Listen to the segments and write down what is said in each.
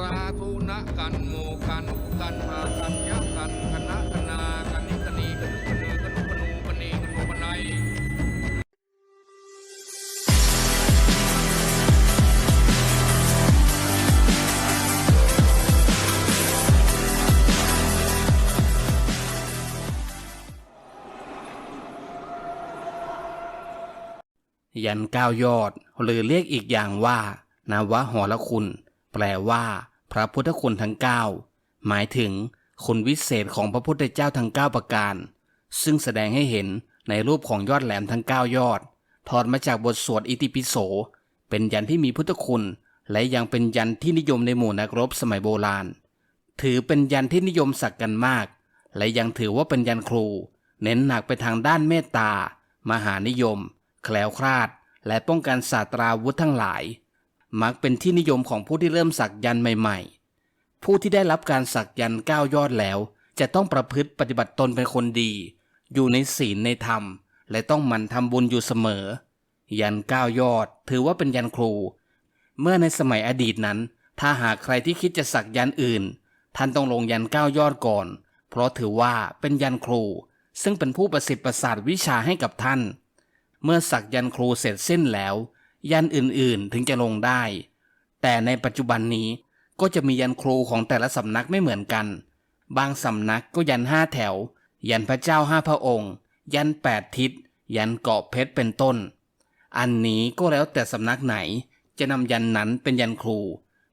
สาธุนะกันโมกันกันพากันยักกันคณะคณากันนิกนีกันนุกนือกันนุกนูกันนีกันโนกันไนยันเก้ายอดหรือเรียกอีกอย่างว่านาวะหอละคุณ แปลว่า พระพุทธคุณทั้งเก้าหมายถึงคุณวิเศษของพระพุทธเจ้าทั้งเก้าประการ ซึ่งแสดงให้เห็นในรูปของยอดแหลมทั้งเก้ายอด ถอดมาจากบทสวดอิติปิโส เป็นยันที่มีพุทธคุณ และยังเป็นยันที่นิยมในหมู่นักรบสมัยโบราณ ถือเป็นยันที่นิยมสักกันมาก และยังถือว่าเป็นยันครู เน้นหนักไปทางด้านเมตตา มหานิยม แคล้วคลาด และป้องกันศาสตราวุธทั้งหลาย มักเป็นที่นิยมของผู้ที่เริ่มสักยันต์ใหม่ ๆ ผู้ที่ได้รับการสักยันต์ก้าวยอดแล้ว จะต้องประพฤติปฏิบัติตนเป็นคนดี อยู่ในศีลในธรรม และต้องหมั่นทำบุญอยู่เสมอ ยันก้าวยอดถือว่าเป็นยันครู เมื่อในสมัยอดีตนั้น ถ้าหากใครที่คิดจะสักยันต์อื่น ท่านต้องลงยันก้าวยอดก่อน เพราะถือว่าเป็นยันครู ซึ่งเป็นผู้ประสิทธิ์ประสาทวิชาให้กับท่าน เมื่อสักยันครูเสร็จสิ้นแล้ว ยันอื่นๆถึงจะลงได้ แต่ในปัจจุบันนี้ก็จะมียันครูของแต่ละสำนักไม่เหมือนกัน บางสำนักก็ยันห้าแถว ยันพระเจ้าห้าพระองค์ ยันแปดทิศ ยันเกาะเพชรเป็นต้น อันนี้ก็แล้วแต่สำนักไหนจะนำยันนั้นเป็นยันครู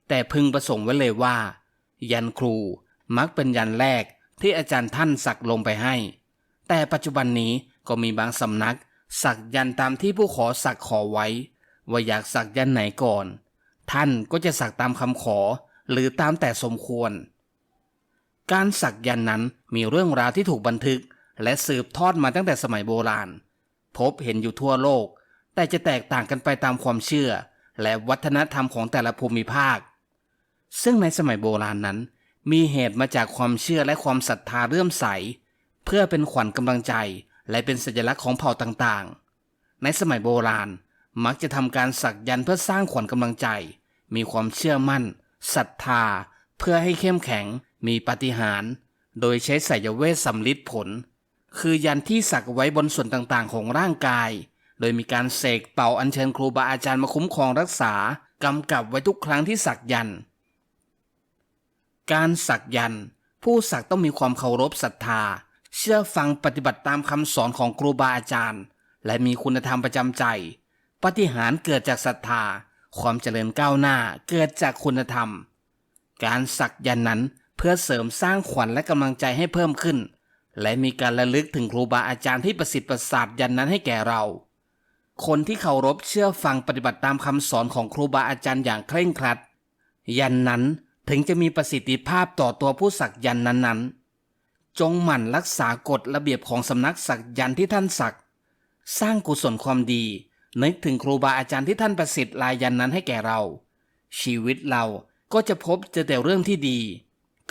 แต่พึงประสงค์ไว้เลยว่า ยันครูมักเป็นยันแรกที่อาจารย์ท่านสักลงไปให้ แต่ปัจจุบันนี้ก็มีบางสำนัก สักยันตามที่ผู้ขอสักขอไว้ ว่าอยากสักยันไหนก่อน ท่านก็จะสักตามคำขอหรือตามแต่สมควร การสักยันนั้นมีเรื่องราวที่ถูกบันทึก และสืบทอดมาตั้งแต่สมัยโบราณ พบเห็นอยู่ทั่วโลก แต่จะแตกต่างกันไปตามความเชื่อ และวัฒนธรรมของแต่ละภูมิภาค ซึ่งในสมัยโบราณนั้น มีเหตุมาจากความเชื่อและความศรัทธาเรื่อมใส เพื่อเป็นขวัญกำลังใจและเป็นสัญลักษณ์ของเผ่าต่างๆ ในสมัยโบราณ มักจะทำการสักยันเพื่อสร้างขวัญกำลังใจ มีความเชื่อมั่นศรัทธา เพื่อให้เข้มแข็ง มีปฏิหาร โดยใช้ไสยเวทสำลิดผล คือยันที่สักไว้บนส่วนต่างๆ ของร่างกาย โดยมีการเสกเป่าอัญเชิญครูบาอาจารย์มาคุ้มครองรักษากำกับไว้ทุกครั้งที่สักยัน การสักยัน ผู้สักต้องมีความเคารพศรัทธา เชื่อฟังปฏิบัติตามคำสอนของครูบาอาจารย์ และมีคุณธรรมประจำใจ ปฏิหารเกิดจากศรัทธา ความเจริญก้าวหน้าเกิดจากคุณธรรม การสักยันนั้นเพื่อเสริมสร้างขวัญและกำลังใจให้เพิ่มขึ้น และมีการระลึกถึงครูบาอาจารย์ที่ประสิทธิ์ประสาทยันนั้นให้แก่เรา คนที่เคารพเชื่อฟังปฏิบัติตามคำสอนของครูบาอาจารย์อย่างเคร่งครัด ยันนั้นถึงจะมีประสิทธิภาพต่อตัวผู้สักยันต์นั้นๆ จงหมั่นรักษากฎระเบียบของสำนักสักยันที่ท่านสัก สร้างกุศลความดี นึกถึงครูบาอาจารย์ที่ท่านประสิทธิ์ลายยันนั้นให้แก่เรา ชีวิตเราก็จะพบเจอแต่เรื่องที่ดี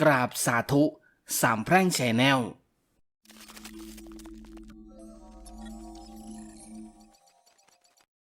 กราบสาธุสามแพร่งแชแนล